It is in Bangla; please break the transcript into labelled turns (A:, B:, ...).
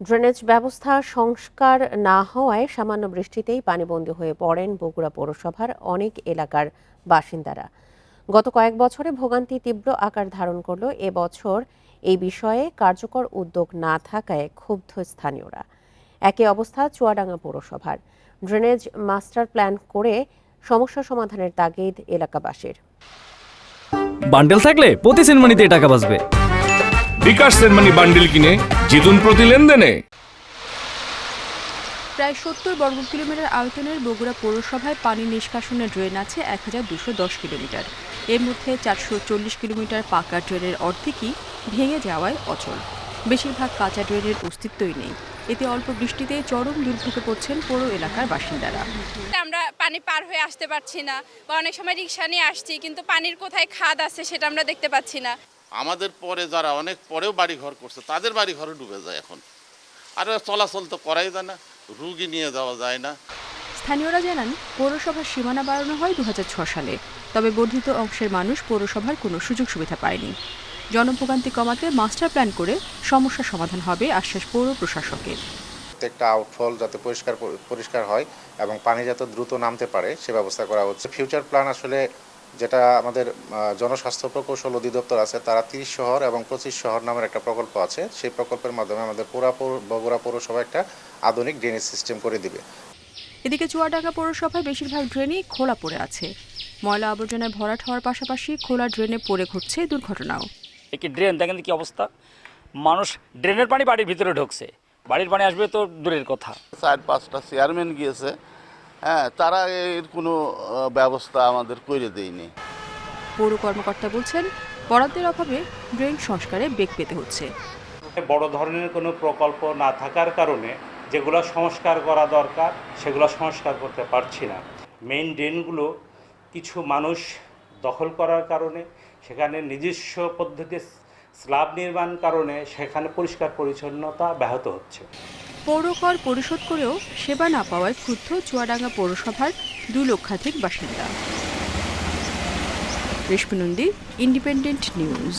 A: ড্রেনেজ ব্যবস্থা সংস্কার না হওয়ায় সামান্য বৃষ্টিতেই পানিবন্দী হয়ে পড়েন বগুড়া পৌরসভার অনেক এলাকার বাসিন্দারা। গত কয়েক বছরে ভোগান্তি তীব্র আকার ধারণ করল। এবছর এই বিষয়ে কার্যকর উদ্যোগ না থাকায় ক্ষুব্ধ স্থানীয়রা। একই অবস্থা চুয়াডাঙ্গা পৌরসভার। ড্রেনেজ মাস্টার প্ল্যান করে সমস্যা সমাধানের তাগিদ এলাকাবাসীর।
B: বান্ডেল থাকলে প্রতি সেনমানিতে টাকা বাঁচবে।
C: বিকাশ সেনমানি বান্ডিল কিনে জিতুন প্রতি লেনদেনে।
D: প্রায় সত্তর বর্গ কিলোমিটার আয়তনের বগুড়া পৌরসভায় পানি নিষ্কাশনের ড্রেন আছে এক হাজার দুশো দশ কিলোমিটার। এর মধ্যে চারশো চল্লিশ কিলোমিটার পাকা ড্রেনের অর্ধেকই ভেঙে যাওয়ায় অচল। বেশিরভাগ কাঁচা ড্রেনের অস্তিত্বই নেই। এতে অল্প বৃষ্টিতে চরম দুর্ভোগে পড়ছেন পৌর এলাকার বাসিন্দারা।
E: আমরা পানি পার হয়ে আসতে পারছি না বা অনেক সময় রিক্সা নিয়ে আসছি কিন্তু পানির কোথায় খাদ আছে সেটা আমরা দেখতে পাচ্ছি না।
F: আমাদের পরে যারা অনেক পরেও বাড়ি ঘর করছে তাদের বাড়ি ঘরে ডুবে যায় এখন। আর চলাচল তো করাই যায় না রুগী নিয়ে যাওয়া যায় না।
D: স্থানীয়রা জানান পৌরসভার সীমানা বাড়ানো হয় দু সালে তবে বর্ধিত অংশের মানুষ পৌরসভার কোনো সুযোগ সুবিধা পায়নি। জনভোগান্তি কমাতে মাস্টার প্ল্যান করে সমস্যা সমাধান হবে আশ্বাস পৌর প্রশাসকের।
G: প্রত্যেকটা আউটফল যাতে পরিষ্কার পরিষ্কার হয় এবং পানি যাতে দ্রুত নামতে পারে সে ব্যবস্থা করা হচ্ছে। ফিউচার প্ল্যান আসলে যেটা আমাদের জনস্বাস্থ্য প্রকৌশল অধিদপ্তর আছে তারা তিরিশ শহর এবং পঁচিশ শহর নামের একটা প্রকল্প আছে। সেই প্রকল্পের মাধ্যমে আমাদের পুরা পৌর- বগুড়া পৌরসভা একটা আধুনিক ড্রেনেজ সিস্টেম করে দিবে।
D: এদিকে চুয়াডাঙ্গা পৌরসভায় বেশিরভাগ ড্রেনই খোলা পড়ে আছে। ময়লা আবর্জনায় ভরাট হওয়ার পাশাপাশি খোলা ড্রেনে পড়ে ঘটছে দুর্ঘটনাও।
H: একটি ড্রেন দেখেন কি অবস্থা। মানুষ ড্রেনের পানি বাড়ির ভিতরে ঢুকছে। বাড়ির পানি আসবে তো দূরের কথা।
F: চার পাঁচটা চেয়ারম্যান গিয়েছে। হ্যাঁ তারা এর কোনো ব্যবস্থা আমাদের করে দেয়নি।
D: পৌর কর্মকর্তা বলছেন বরাদ্দের অভাবে ড্রেন সংস্কারে বেগ পেতে হচ্ছে।
I: বড় ধরনের কোনো প্রকল্প না থাকার কারণে যেগুলো সংস্কার করা দরকার সেগুলো সংস্কার করতে পারছি না। মেইন ড্রেনগুলো কিছু মানুষ দখল করার কারণে সেখানে নিজস্ব পদ্ধতি স্ল্যাব নির্মাণ কারণে সেখানে পরিষ্কার পরিচ্ছন্নতা ব্যাহত হচ্ছে।
D: পৌর কর পরিশোধ করেও সেবা না পাওয়ায় ক্ষুব্ধ চুয়াডাঙ্গা পৌরসভার দু লক্ষাধিক বাসিন্দা। রেশমি নন্দী ইন্ডিপেন্ডেন্ট নিউজ